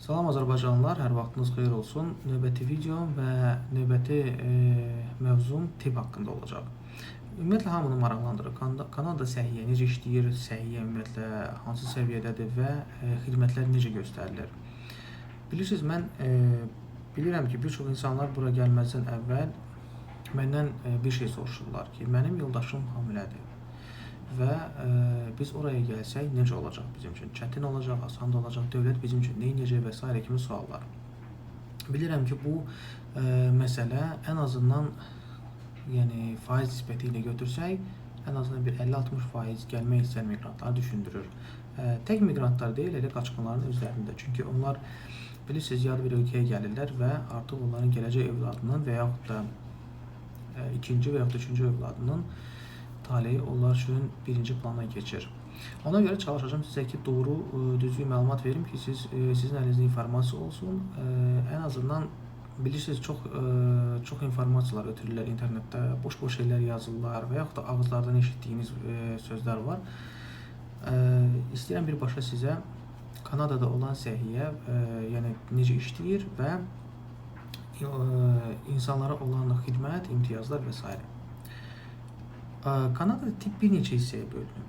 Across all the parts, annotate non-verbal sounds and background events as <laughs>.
Salam Azərbaycanlılar, hər vaxtınız xeyir olsun. Növbəti video və növbəti e, mövzum tibb haqqında olacaq. Ümumiyyətlə hamını maraqlandırır. Kan- Kanada səhiyyə necə işləyir, səhiyyə ümumiyyətlə hansı səviyyədədir və e, xidmətlər necə göstərilir? Bilirsiniz, mən e, bilirəm ki, bir çox insanlar bura gəlməzdən əvvəl məndən e, bir şey soruşurlar ki, mənim yoldaşım hamilədir və e, biz oraya gəlsək necə olacaq bizim üçün? Çətin olacaq, asan olacaq, dövlət bizim üçün nə edəcək və s. kimi suallar. Bilirəm ki, bu e, məsələ ən azından yəni faiz nisbəti ilə götürsək, ən azından bir 50-60% gəlmək istəyən miqrantları düşündürür. E, tək miqrantlar deyil, elə qaçqınların özlərində. Çünki onlar bilirsiniz, yad bir ölkəyə gəlirlər və artıq onların gələcək övladının və yaxud da e, ikinci və yaxud da üçüncü övladının taleyi onlar üçün birinci plana keçir. Ona görə çalışacağım sizə ki, doğru, e, düzgün məlumat verim ki, siz e, sizin əlinizdə informasiya olsun. E, Ən azından bilirsiniz çox e, çox informasiyalar ötürürlər internetdə, boş-boş şeylər yazırlar və yaxud da ağızlardan eşitdiyiniz e, sözlər var. E, İstəyirəm birbaşa sizə Kanadada olan səhiyyə, e, yəni necə işləyir və e, insanlara olan xidmət, imtiyazlar və s. Ə, Kanadada tibb bir neçə hissəyə bölünür.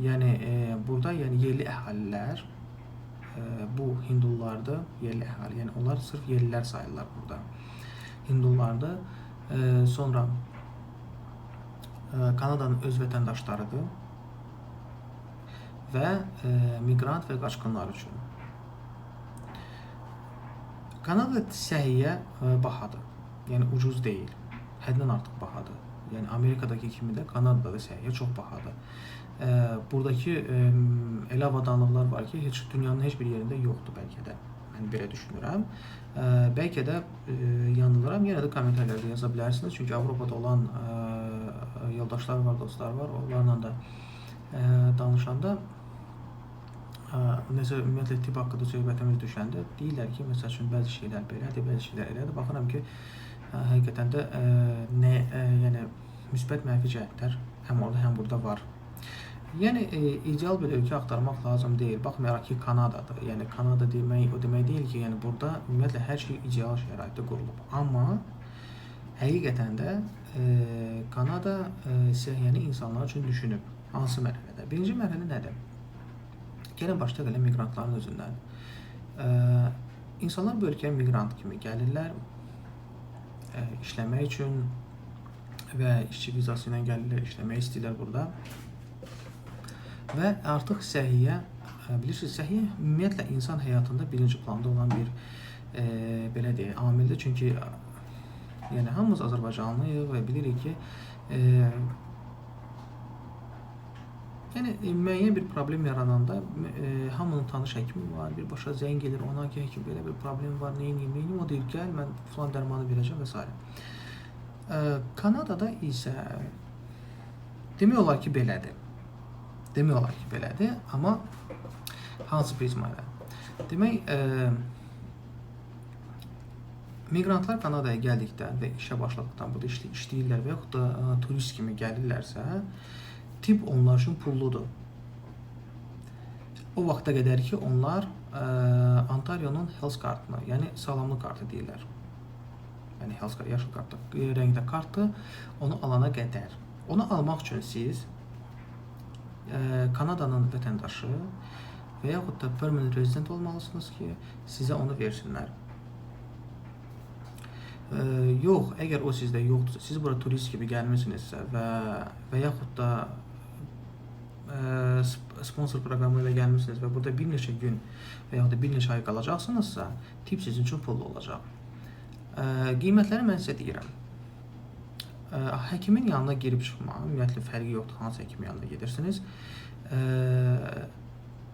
Yəni e, burada yəni yerli əhalilər e, bu hindulardır, yerli əhali. Yəni onlar sırf yerlilər sayılırlar burada. Hindulardır. E, sonra e, Kanadanın öz vətəndaşlarıdır və e, miqrant və qaçqınlar üçün. Kanada səhiyyə e, bahadır. Yəni ucuz deyil. Həddən artıq bahadır. Yəni Amerikadakı kimi də Kanadada da səhiyyə çox bahadır. E, buradakı e, elə avadanlıqlar var ki, heç dünyanın heç bir yerində yoxdur bəlkə də. Mən belə düşünürəm. E, bəlkə də e, yanılıram. Yenə də kommentarlarda yaza bilərsiniz. Çünki olan e, yoldaşlar var, dostlar var. Onlarla da e, danışanda Hə, necə ümumiyyətlə tibb haqqında söhbətimiz düşəndə deyirlər ki, məsəl üçün bəzi şeylər belədir, bəzi şeylər elədir. Baxıram ki, ə, həqiqətən də ə, nə ə, yəni müsbət mənfi cəhətlər həm orada, həm burada var. Yəni ə, ideal bir ölkə axtarmaq lazım deyil. Baxmayaraq ki, Kanadadır. Yəni Kanada demək o demək deyil ki, yəni burada ümumiyyətlə hər şey ideal şəraitdə qurulub. Amma həqiqətən də ə, Kanada ə, səhiyyəni insanlar üçün düşünüb. Hansı mərhələdə? Birinci mərhələ nədir? Gəlin başlayaq elə miqrantların özündən. Ə, insanlar bu ölkəyə miqrant kimi gəlirlər, ə, işləmək üçün və işçi vizası ilə gəlirlər, işləmək istəyirlər burada. Və artıq səhiyyə, ə, bilirsiniz, səhiyyə ümumiyyətlə insan həyatında birinci planda olan bir ə, belə deyək, amildir. Çünki yəni hamımız Azərbaycanlıyıq və bilirik ki, ə, Yəni e, müəyyən bir problem yarananda e, hamının tanış həkimi var, birbaşa zəng gedir ona ki, həkim belə bir problem var, nə edeyim, nə edeyim, o deyir, gəl mən falan dərmanı verəcəm və. E, Kanadada isə demək olar ki, belədir. Demək olar ki, belədir, amma hansı prizma ilə? Demək, e, miqrantlar Kanadaya gəldikdən və işə başladıqdan burada işlə, işləyirlər və yaxud e, turist kimi gəlirlərsə, tibb onlar üçün pulludur. O vaxta qədər ki, onlar Ontarionun health kartını, yəni sağlamlıq kartı deyirlər. Kart, yaşıl kartı, e, rəngdə kartı onu alana qədər. Onu almaq üçün siz ə, Kanadanın vətəndaşı və yaxud da permanent resident olmalısınız ki, sizə onu versinlər. Ə, yox, əgər o sizdə yoxdursa, siz bura turist kimi gəlmisinizsə və və yaxud da ə, sp- sponsor proqramı ilə gəlmisiniz və burada bir neçə gün və yaxud da bir neçə ay qalacaqsınızsa, tip sizin üçün pullu olacaq. Ə, qiymətləri mən sizə deyirəm. Ə, həkimin yanına girib çıxmaq, ümumiyyətlə fərqi yoxdur hansı həkimin yanına gedirsiniz. Ə,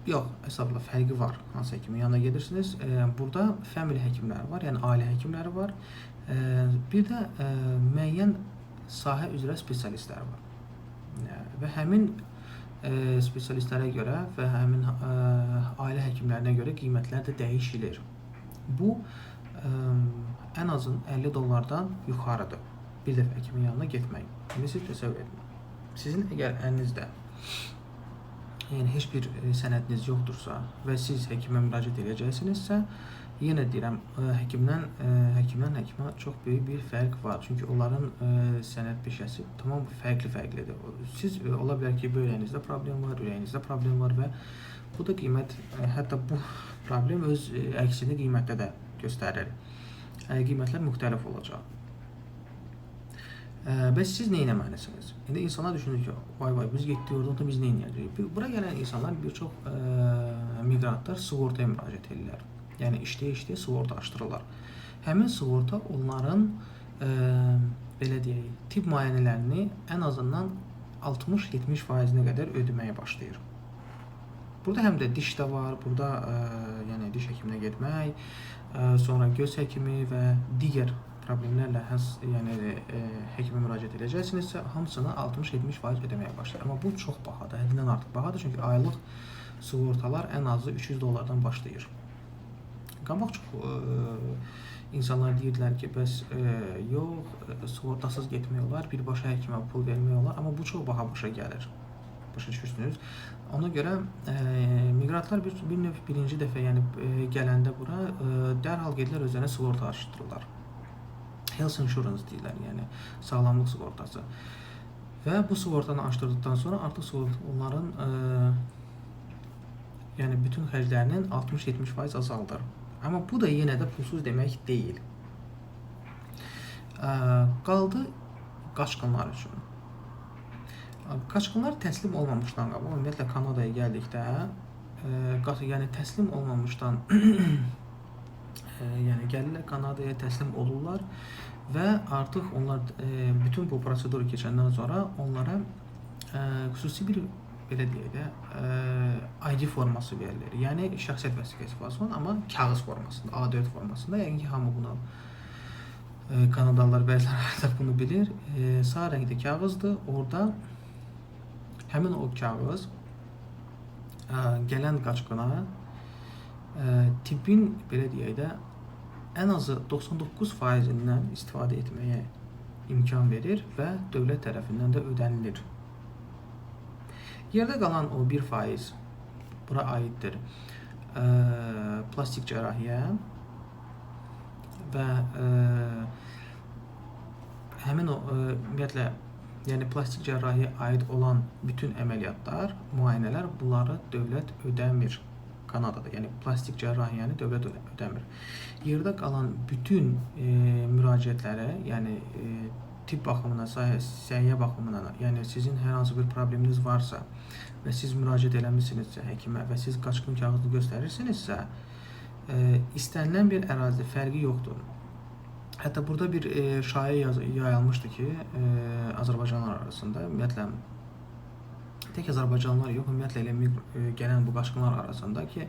yox, hesabla fərqi var hansı həkimin yanına gedirsiniz. Burada family həkimləri var, yəni ailə həkimləri var. Bir də ə, müəyyən sahə üzrə spesialistlər var. Və həmin ə, spesialistlərə görə və həmin ə, ailə həkimlərinə görə qiymətlər də dəyişilir. Bu ən azın 50 dollardan yuxarıdır. Bir dəfə həkimin yanına getmək. İndi siz təsəvvür edin. Sizin əgər əlinizdə yəni heç bir e, sənədiniz yoxdursa və siz həkimə müraciət edəcəksinizsə, yenə deyirəm, e, həkimdən e, həkimdən həkimə çox böyük bir fərq var. Çünki onların sənəd peşəsi tamam fərqli-fərqlidir. Siz ola bilər ki, böyrəyinizdə problem var, ürəyinizdə problem var və bu da qiymət hətta bu problem öz əksini qiymətdə də göstərir. Qiymətlər müxtəlif olacaq. Bəs siz nə etməlisiniz? İndi insanlar düşünür ki, vay vay biz getdik oradan da biz nə edəcəyik? Bura gələn insanlar bir çox ə, miqrantlar sığortaya müraciət edirlər. Yəni işləyə-işləyə sığorta açdırırlar. Həmin sığorta onların ə, belə deyək, tibb müayinələrini ən azından 60-70 faizinə qədər ödəməyə başlayır. Burada həm də diş də var, burada ə, yəni diş həkiminə getmək, ə, sonra göz həkimi və digər problemlərlə həs, yəni ə, həkimə müraciət edəcəksinizsə, hamısını 60-70% ödəməyə başlayır. Amma bu çox bahadır, həddindən artıq bahadır, çünki aylıq sığortalar ən azı 300 dollardan başlayır. Qabaq çox ə, insanlar deyirdilər ki, bəs ə, yox, ə, sığortasız getmək olar, birbaşa həkimə pul vermək olar, amma bu çox baha başa gəlir. Başa düşürsünüz? Ona görə ə, miqrantlar bir, bir növ birinci dəfə, yəni ə, gələndə bura ə, dərhal gedirlər özlərinə sığorta açdırırlar. Health insurance deyirlər, yəni sağlamlıq sığortası. Və bu sığortanı açdırdıqdan sonra artıq sığorta onların ə, yəni bütün xərclərinin 60-70% azaldır. Amma bu da yenə də pulsuz demək deyil. Ə, qaldı qaçqınlar üçün. Ə, Qaçqınlar təslim olmamışdan qabaq, ümumiyyətlə Kanadaya gəldikdə, ə, qaç- yəni təslim olmamışdan ə, <clears throat> yəni gəlirlər Kanadaya təslim olurlar və artıq onlar ə, bütün bu proseduru keçəndən sonra onlara ə, xüsusi bir belə deyək də ə, ID forması verilir. Yəni şəxsiyyət vəsiqəsi forması, amma kağız formasında, A4 formasında. Yəqin ki, hamı bunu ə, Kanadalılar bəziləri <laughs> artıq bunu bilir. E, sağ rəngdə kağızdır. Orada həmin o kağız ə, gələn qaçqına ə, tibbin belə deyək də ən azı 99%-dən istifadə etməyə imkan verir və dövlət tərəfindən də ödənilir. Yerdə qalan o 1% bura aiddir. Ə, plastik cərrahiyyə və ə, həmin o ə, ümumiyyətlə yəni plastik cərrahiyə aid olan bütün əməliyyatlar, müayinələr bunları dövlət ödəmir. Kanadada, yəni plastik cərrahiyyəni dövlət ödə- ödəmir. Yerdə qalan bütün e, müraciətlərə, yəni e, tibb baxımından, səh- səhiyyə baxımından, yəni sizin hər hansı bir probleminiz varsa və siz müraciət eləmisinizsə həkimə və siz qaçqın kağızı göstərirsinizsə, e, istənilən bir ərazidə fərqi yoxdur. Hətta burada bir e, şayə yayılmışdı ki, e, Azərbaycanlılar arasında ümumiyyətlə tək Azərbaycanlılar yox, ümumiyyətlə elə miq- e, gələn bu qaçqınlar arasında ki,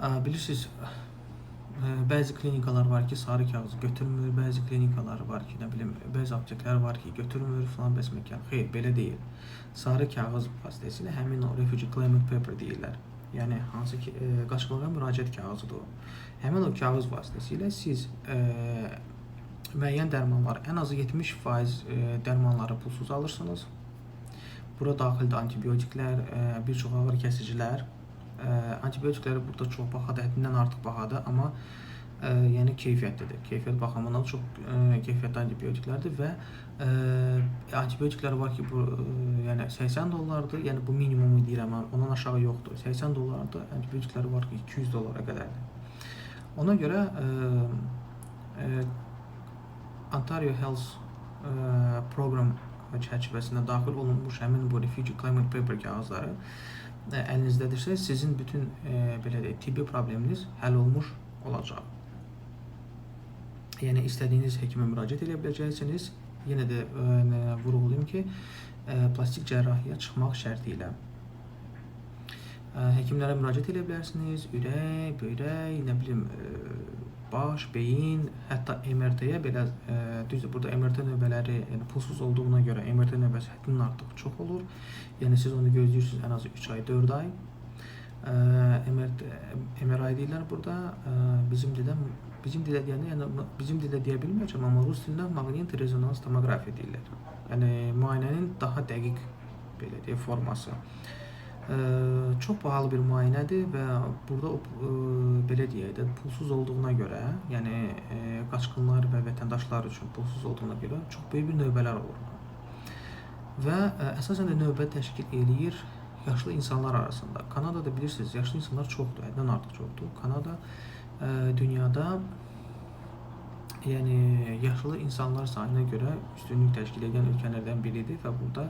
ə, bilirsiniz, ə, bəzi klinikalar var ki, sarı kağızı götürmür, bəzi klinikalar var ki, nə bilim, bəzi apteklər var ki, götürmür falan bəs məkan. Xeyr, belə deyil. Sarı kağız vasitəsilə həmin o refugee claimant paper deyirlər. Yəni hansı ki, ə, qaçqınlara müraciət kağızıdır o. Həmin o kağız vasitəsilə siz ə, müəyyən dərmanlar, ən azı 70% ə, dərmanları pulsuz alırsınız. Bura daxildir antibiotiklər, ə, bir çox ağrı kəsicilər. Ə, Antibiotikləri burada çox bahadır, həddindən artıq bahadır, amma ə, yəni keyfiyyətlidir. Keyfiyyət baxımından çox ə, keyfiyyətli antibiotiklərdir və ə, antibiotiklər var ki, bu ə, yəni 80 dollardır. Yəni bu minimumu deyirəm, ondan aşağı yoxdur. 80 dollardır. Antibiotiklər var ki, 200 dollara qədərdir. Ona görə ə, ə, Ontario Health ə, proqram çərçivəsində daxil olunmuş həmin bu refugee claimant paper kağızları ə, əlinizdədirsə, sizin bütün ə, belə deyək, tibbi probleminiz həll olmuş olacaq. Yəni istədiyiniz həkimə müraciət edə biləcəksiniz. Yenə də ə, vurğulayım ki, ə, plastik cərrahiyyə çıxmaq şərti ilə Ə, həkimlərə müraciət edə bilərsiniz. Ürək, böyrək, nə bilim, baş, beyin, hətta MRT-yə belə düzdür, burada MRT növbələri yəni pulsuz olduğuna görə MRT növbəsi həddindən artıq çox olur. Yəni siz onu gözləyirsiniz ən azı 3 ay, 4 ay. Ə, MRT, MRI deyirlər burada. Bizim dildə bizim dildə deyəndə, yəni bizim dildə deyə bilməyəcəm, amma rus dilində maqnit rezonans tomoqrafiya deyirlər. Yəni müayinənin daha dəqiq belə deyək forması. e, çox bahalı bir müayinədir və burada e, belə deyək pulsuz olduğuna görə, yəni e, qaçqınlar və vətəndaşlar üçün pulsuz olduğuna görə çox böyük bir növbələr olur. Və ə, əsasən də növbə təşkil eləyir yaşlı insanlar arasında. Kanadada bilirsiniz, yaşlı insanlar çoxdur, həddən artıq çoxdur. Kanada ə, dünyada yəni yaşlı insanlar sayına görə üstünlük təşkil edən ölkələrdən biridir və burada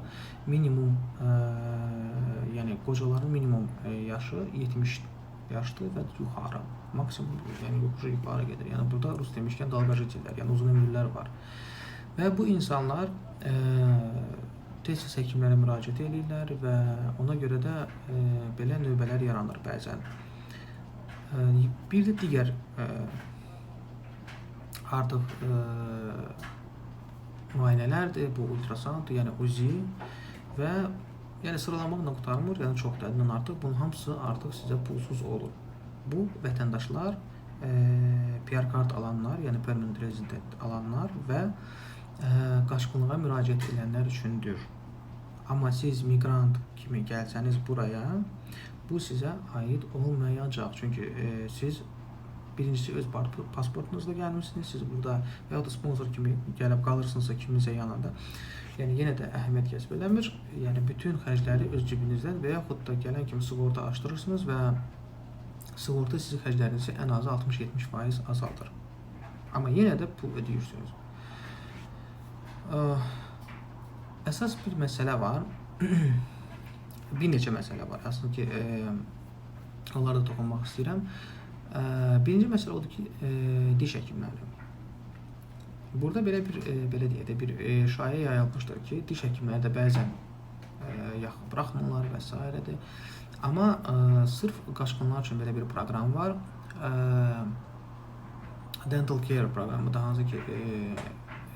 minimum ə, yəni qocaların minimum ə, yaşı 70 yaşdır və yuxarı. Maksimum yəni yoxuşu yuxarı gedir. Yəni burada rus demişkən dalbajitellər, yəni uzun ömürlülər var. Və bu insanlar ə, tez-tez həkimlərə müraciət edirlər və ona görə də ə, belə növbələr yaranır bəzən. Ə, bir də digər ə, artıq ə, müayinələrdir, bu ultrasound, yəni UZI və yəni sıralamaqla qurtarmır, yəni çox həddindən artıq bunun hamısı artıq sizə pulsuz olur. Bu vətəndaşlar ə, PR kart alanlar, yəni permanent resident alanlar və ə, qaçqınlığa müraciət edənlər üçündür. Amma siz miqrant kimi gəlsəniz buraya, bu sizə aid olmayacaq. Çünki ə, siz birincisi öz pasportunuzla gəlmisiniz. Siz burada ya da sponsor kimi gəlib qalırsınızsa kiminsə yanında. Yəni yenə də əhəmiyyət kəsb eləmir. Yəni bütün xərcləri öz cibinizdən və yaxud da gələn kimi sığorta açdırırsınız və sığorta sizin xərclərinizi ən azı 60-70% azaldır. Amma yenə də pul ödəyirsiniz. Əsas bir məsələ var. <clears throat> bir neçə məsələ var. Əslində ki, e, onlara da toxunmaq istəyirəm. E, birinci məsələ odur ki, e, diş həkimləri. Burada belə bir e, belə deyək də bir e, şayə yayılmışdır ki, diş həkimləri də bəzən e, yaxın buraxmırlar və s. Amma e, sırf qaçqınlar üçün belə bir proqram var. E, dental care proqramı da hansı ki, e,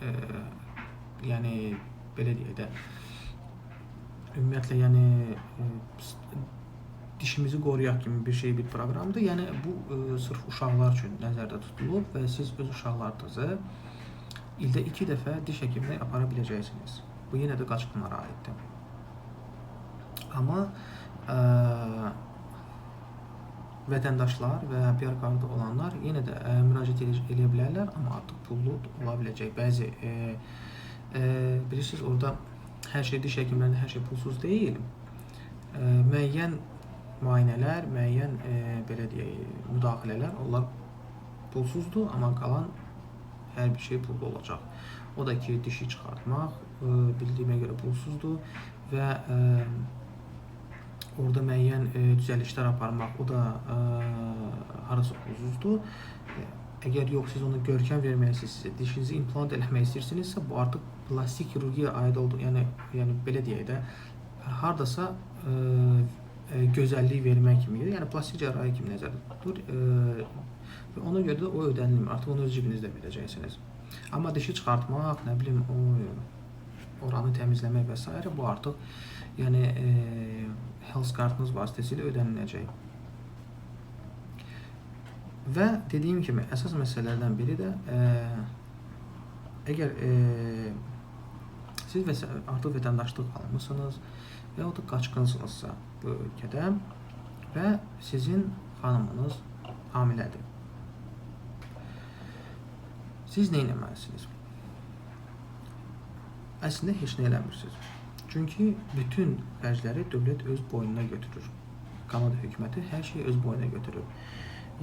e, yəni belə deyək də ümumiyyətlə yəni e, dişimizi qoruyaq kimi bir şey bir proqramdır. Yəni bu e, sırf uşaqlar üçün nəzərdə tutulub və siz öz uşaqlarınızı ildə 2 dəfə diş həkiminə apara biləcəksiniz. Bu yenə də qaçqınlara aiddir. Amma ə, vətəndaşlar və PR kartı olanlar yenə də ə, müraciət edə bilərlər, amma artıq pullu ola biləcək. Bəzi e, e, bilirsiniz orada hər şey diş həkimlərində hər şey pulsuz deyil. E, müəyyən müayinələr, müəyyən e, belə deyək, müdaxilələr onlar pulsuzdur, amma qalan hər bir şey pullu olacaq. O da ki, dişi çıxartmaq e, bildiyimə görə pulsuzdur və e, orada müəyyən e, düzəlişlər aparmaq, o da e, harasa pulsuzdur. E, əgər yox siz ona görkəm vermək istəyirsinizsə, dişinizi implant eləmək istəyirsinizsə, bu artıq plastik xirurgiya aid oldu. Yəni yəni belə deyək də hardasa e, e, gözəllik vermək kimidir. Yəni plastik cərrahi kimi nəzərdə tutulur. E, və ona görə də o ödənilmir. Artıq onu öz cibinizdə verəcəksiniz. Amma dişi çıxartmaq, nə bilim, o oranı təmizləmək və s. bu artıq yəni e, health kartınız vasitəsilə ödəniləcək. Və dediyim kimi əsas məsələlərdən biri də e, əgər e, siz vəsə, artıq vətəndaşlıq almısınız və ya da qaçqınsınızsa bu ölkədə və sizin xanımınız hamilədir. Siz nə etməlisiniz? Əslində heç nə eləmirsiniz. Çünki bütün xərcləri dövlət öz boynuna götürür. Kanada hökuməti hər şeyi öz boynuna götürür.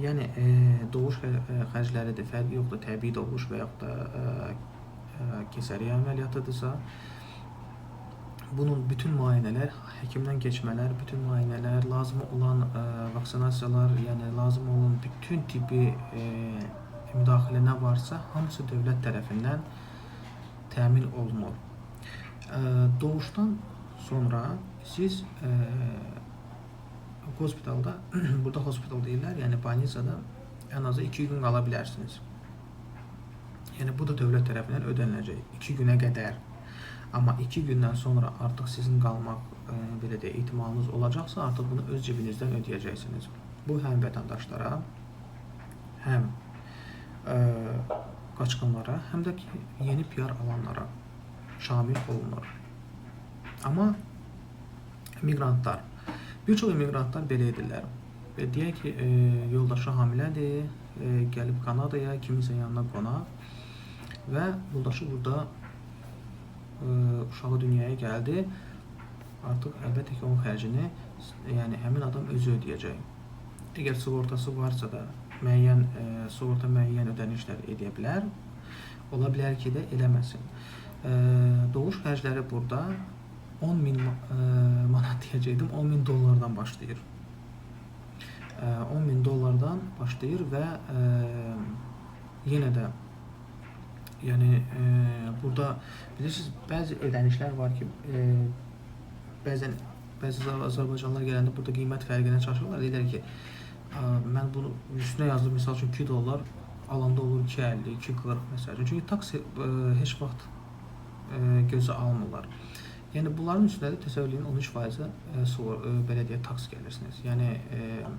Yəni e, doğuş e, xərcləridir, fərqi yoxdur, təbii doğuş və yaxud da e, ee, kesariye ameliyatıdırsa bunun bütün muayeneler, həkimdən keçmələr, bütün muayeneler, lazım olan e, vaksinasiyalar, yəni lazım olan bütün tibbi e, müdaxilə nə varsa, hamısı dövlət tərəfindən təmin olunur. Ee, e, doğuşdan sonra siz e, hospitalda, <clears throat> burada hospital deyirlər, yəni banisada ən azı 2 gün qala bilərsiniz. Yəni bu da dövlət tərəfindən ödəniləcək 2 günə qədər. Amma 2 gündən sonra artıq sizin qalmaq e, belə də ehtimalınız olacaqsa, artıq bunu öz cibinizdən ödəyəcəksiniz. Bu həm vətəndaşlara, həm e, qaçqınlara, həm də ki yeni PR alanlara şamil olunur. Amma miqrantlar Bir çox immiqrantlar belə edirlər. Və deyək ki, e, yoldaşı hamilədir, e, gəlib Kanadaya kiminsə yanına qonaq və yoldaşı burada e, uşağı dünyaya gəldi. Artıq əlbəttə ki, onun xərcini yəni həmin adam özü ödəyəcək. Əgər sığortası varsa da müəyyən e, sığorta müəyyən ödənişlər edə bilər. Ola bilər ki də eləməsin. E, doğuş xərcləri burada 10 min e, manat deyəcəkdim, 10 min dollardan başlayır. E, 10 min dollardan başlayır və e, yenə də yəni e, burada bilirsiniz bəzi ödənişlər var ki, e, bəzən bəzi Azər- Azərbaycanlılar gələndə burada qiymət fərqinə çaşırlar. Deyirlər ki, "Ə, mən bunu üstünə yazdım misal üçün 2 dollar, alanda olur 2.50, 2.40 məsəl üçün. Çünki taksi ə, heç vaxt ə, gözə almırlar. Yəni bunların üstünə də təsəvvür edin 13% ə, sığor ə, belə deyək taks gəlirsiniz. Yəni ə,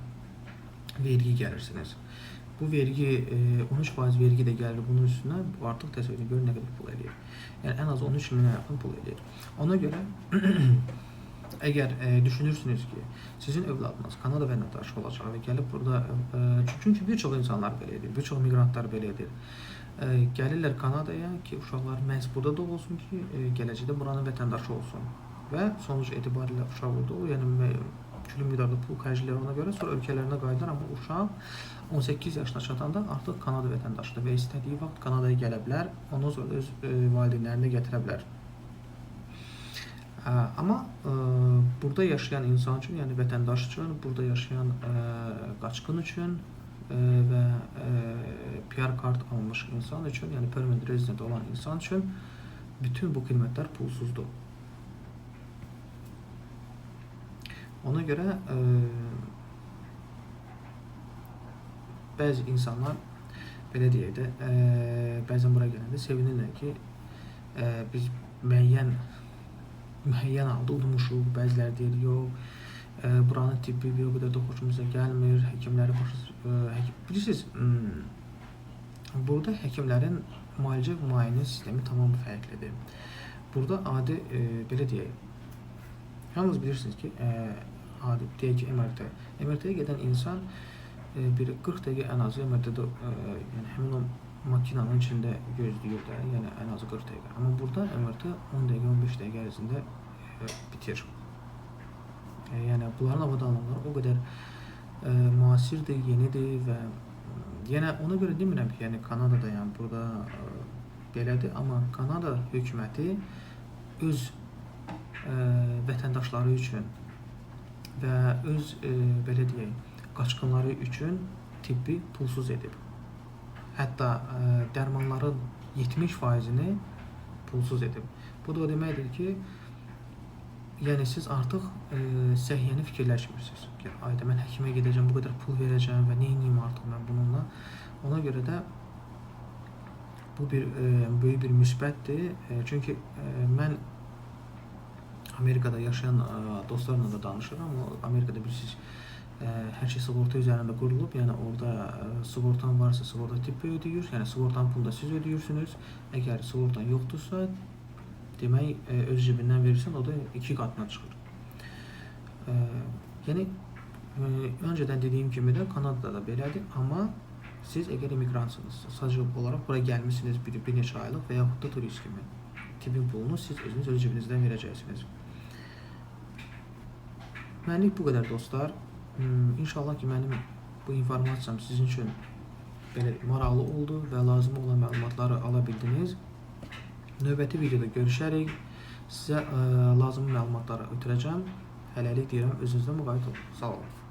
vergi gəlirsiniz. Bu vergi e, 13% vergi də gəlir bunun üstünə. Bu artıq təsəvvür edin görün nə qədər pul eləyir. Yəni ən az 13 minə yaxın pul eləyir. Ona görə əgər <clears throat> e, düşünürsünüz ki, sizin övladınız Kanada vətəndaşı olacaq və gəlib burada e, çünki bir insanlar belə edir, bir çox miqrantlar belə edir. E, gəlirlər Kanadaya ki, uşaqlar məhz burada doğulsun ki, e, gələcəkdə buranın vətəndaşı olsun və sonuc etibarilə uşaq burada olur. Yəni külli miqdarda pul xərcləyir ona görə, sonra ölkələrinə qayıdar, amma uşaq 18 yaşına çatanda artıq Kanada vətəndaşıdır və istədiyi vaxt Kanadaya gələ bilər, ondan sonra öz e, valideynlərini gətirə bilər. Ə, Amma ə, burada yaşayan insan üçün, yəni vətəndaş üçün, burada yaşayan ə, qaçqın üçün ə, və ə, PR kart almış insan üçün, yəni permanent resident olan insan üçün bütün bu xidmətlər pulsuzdur. Ona görə ə, bəzi insanlar belə deyək də, ə, bəzən bura gələndə sevinirlər ki, ə, biz müəyyən müəyyən halda udmuşuq. Bəziləri deyir, yox, ə, buranın tibbi bir o qədər də xoşumuza gəlmir. Həkimləri başa ə, həkim, bilirsiniz, hmm, burada həkimlərin müalicə və müayinə sistemi tamam fərqlidir. Burada adi ə, belə deyək, yalnız bilirsiniz ki, ə, adi deyək ki, MRT. MRT-yə gedən insan e, bir 40 dəqiqə ən azı MRT-də e, yəni həmin o makinanın içində gözləyir də, yəni ən azı 40 dəqiqə. Amma burada MRT 10 dəqiqə, 15 dəqiqə ərzində e, bitir. Yəni bunların avadanlıqları o qədər e, müasirdir, yenidir və yenə ona görə demirəm ki, yəni Kanadada yəni burada e, belədir, amma Kanada hökuməti öz e, vətəndaşları üçün və öz e, belə deyək, qaçqınları üçün tibbi pulsuz edib. Hətta ə, dərmanların 70%-ni pulsuz edib. Bu da o deməkdir ki, yəni siz artıq ə, səhiyyəni fikirləşmirsiniz. Ki, ayda mən həkimə gedəcəm, bu qədər pul verəcəm və nə edeyim artıq mən bununla. Ona görə də bu bir ə, böyük bir müsbətdir. Ə, çünki ə, mən Amerikada yaşayan ə, dostlarla da danışıram. Amerikada bilirsiniz ə, hər şey sığorta üzərində qurulub. Yəni orada ə, sığortan varsa sığorta tibbi ödəyir. Yəni sığortanın pulunu siz ödəyirsiniz. Əgər sığortan yoxdursa, demək ə, öz cibindən verirsən, o da 2 qatına çıxır. Ə, yəni ə, öncədən dediyim kimi Kanadada da belədir, amma siz əgər immiqrantsınızsa, sadəcə olaraq bura gəlmisiniz bir, bir neçə aylıq və yaxud turist kimi tibbin pulunu siz özünüz öz cibinizdən verəcəksiniz. Mənlik bu qədər dostlar. Hmm, İnşallah ki mənim bu informasiyam sizin üçün belə maraqlı oldu və lazım olan məlumatları ala bildiniz. Növbəti videoda görüşərik. Sizə ə, lazımi məlumatları ötürəcəm. Hələlik deyirəm, özünüzdən müğayət olun. Sağ olun.